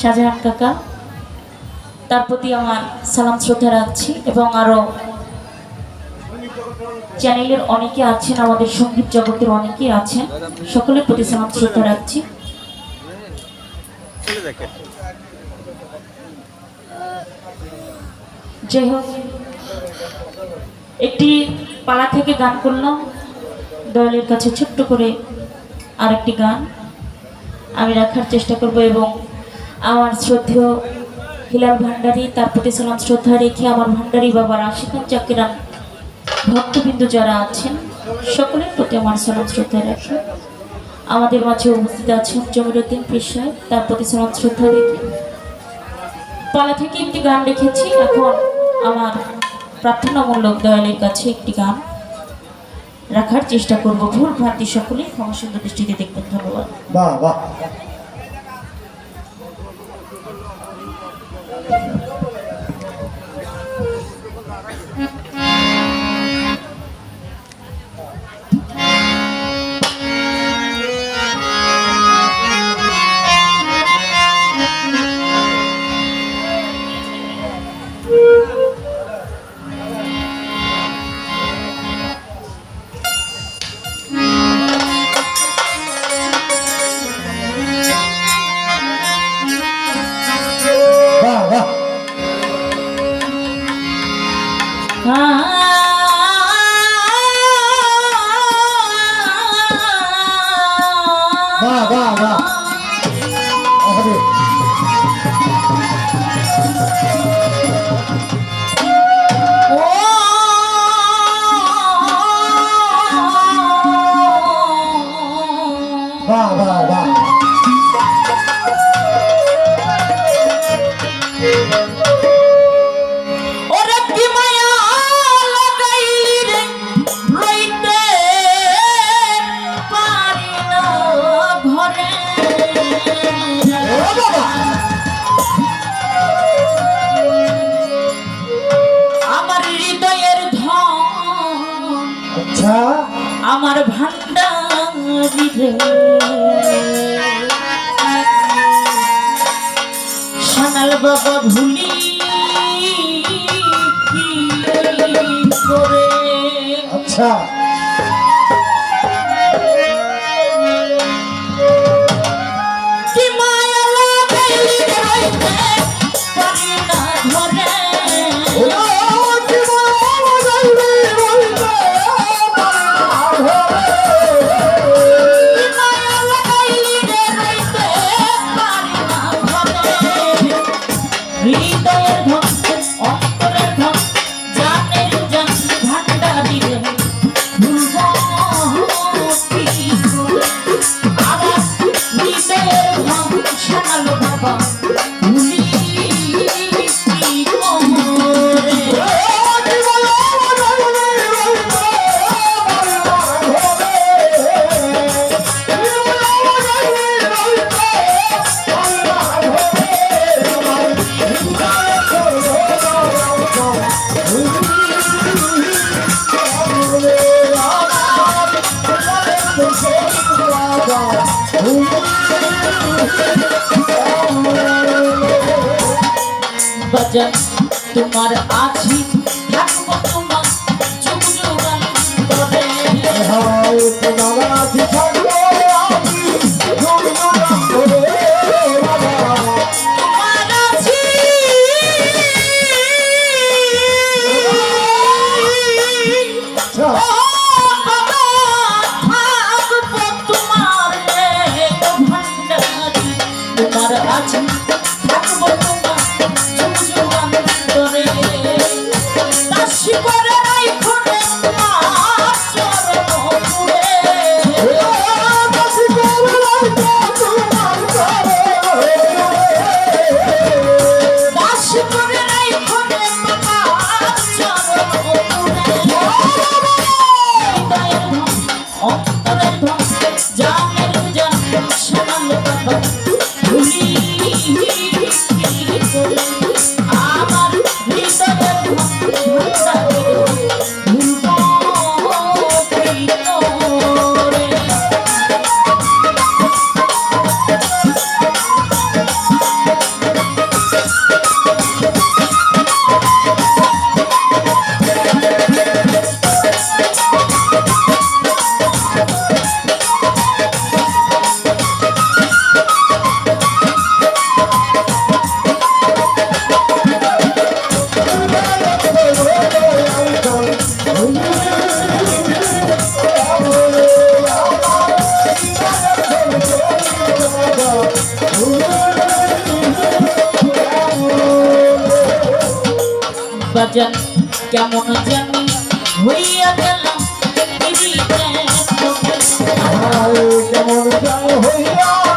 শাহজাহান কাকা। তার প্রতি আমার সালাম, শ্রদ্ধা রাখছি এবং আরও চ্যানেলের অনেকে আছেন, আমাদের সংগীত জগতের অনেকেই আছেন, সকলের প্রতি সালাম, শ্রদ্ধা রাখছি। যাই হোক, একটি পালা থেকে গান করলাম। দয়ালের কাছে ছোট্ট করে আরেকটি গান আমি রাখার চেষ্টা করব এবং আমার শ্রদ্ধেয় হিলাল ভান্ডারী, তার প্রতি সালাম, শ্রদ্ধা রেখে আমার ভান্ডারী বাবার আশিকান চাকিরান ভক্তবিন্দু যারা আছেন, সকলের প্রতি আমার সালাম, শ্রদ্ধা রাখি। আমাদের মাঝে উপস্থিত আছেন জমিরুদ্দিন পেশায় তার প্রতি সালাম, শ্রদ্ধা রেখে। পালা থেকে একটি গান রেখেছি, এখন আমার প্রার্থনামূলক দয়ালের কাছে একটি গান রাখার চেষ্টা করব। ভুল ভ্রান্তি সকলে ক্ষমা সুন্দর দৃষ্টিতে দেখবেন। ধন্যবাদ। বাহ বাহ। সানাল বাবা ভুলি করে? আচ্ছা। কি सजन तुम्हार आछी জানি কেমন জানি হইয়া গেলাম কেমন হইয়া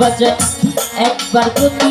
বাজা একবার প্রতি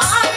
Yes.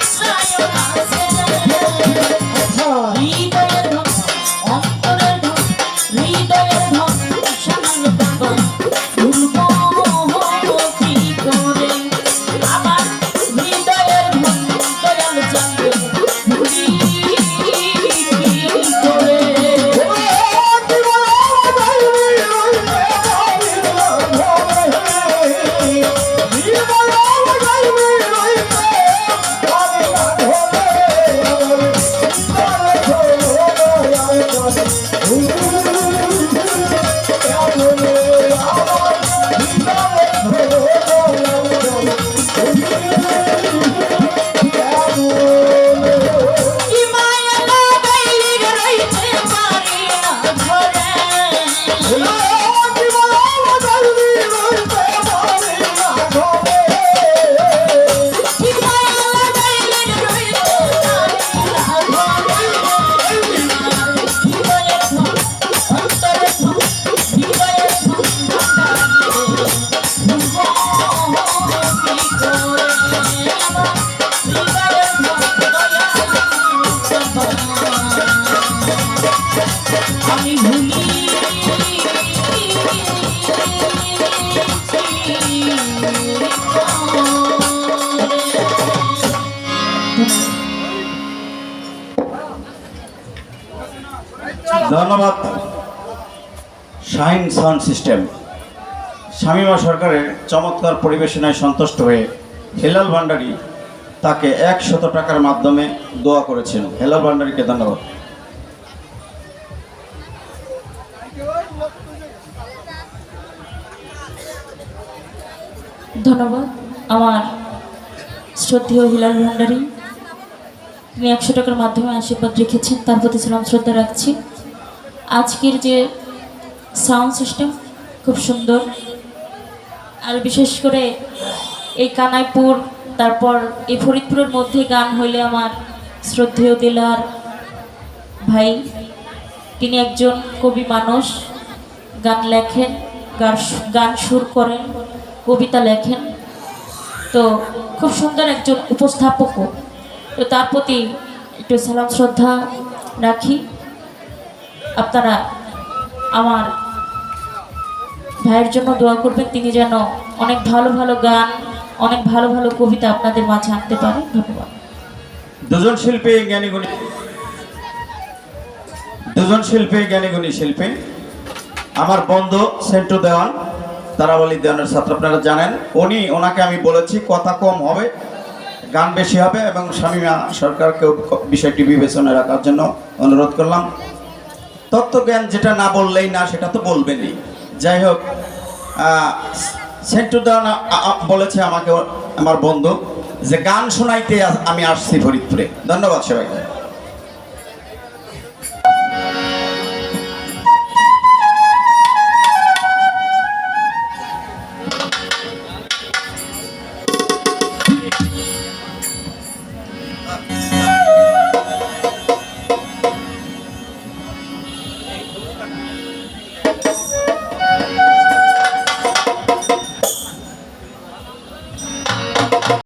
সাউন্ড সিস্টেম শামীমা সরকারের চমৎকার পরিবেশনায় সন্তুষ্ট হয়ে হেলাল ভান্ডারী তাকে একশত টাকার মাধ্যমে দোয়া করেছেন। হেলাল ভান্ডারীকে ধন্যবাদ। ধন্যবাদ। আমার শ্রদ্ধেয় হিলাল ভান্ডারী, তিনি একশো টাকার মাধ্যমে আশীর্বাদ রেখেছেন, তার প্রতি শ্রদ্ধা রাখছি। আজকের যে সাউন্ড সিস্টেম খুব সুন্দর। আর বিশেষ করে এই কানাইপুর, তারপর এই ফরিদপুরের মধ্যে গান হইলে আমার শ্রদ্ধেয় দিলার ভাই। তিনি একজন কবি মানুষ, গান লেখেন গান গান সুর করেন, কবিতা লেখেন। তো খুব সুন্দর একজন উপস্থাপকও তো তার প্রতি একটু সালাম শ্রদ্ধা রাখি। আপনারা আমার ভাইয়ের জন্য দোয়া করবেন, তিনি যেন অনেক ভালো ভালো গান, অনেক ভালো ভালো কবিতা আপনাদের মাঝে আনতে পারে। ধন্যবাদ। দুজন শিল্পী জ্ঞানীগুণী দুজন শিল্পী জ্ঞানীগুণী শিল্পী। আমার বন্ধু সেন্টু দেওয়ান, তারাবলী দেওয়ানের ছাত্র, আপনারা জানেন, উনি, ওনাকে আমি বলেছি, কথা কম হবে, গান বেশি হবে, এবং স্বামীমা সরকারকেও বিষয়টি বিবেচনায় রাখার জন্য অনুরোধ করলাম। তত্ত্বজ্ঞান যেটা না বললেই না, সেটা তো বলবেনই। যাই হোক সেন্টুদান বলেছে আমাকে, আমার বন্ধু, যে গান শোনাইতে আমি আসছি ফরিদপুরে। ধন্যবাদ সবাইকে।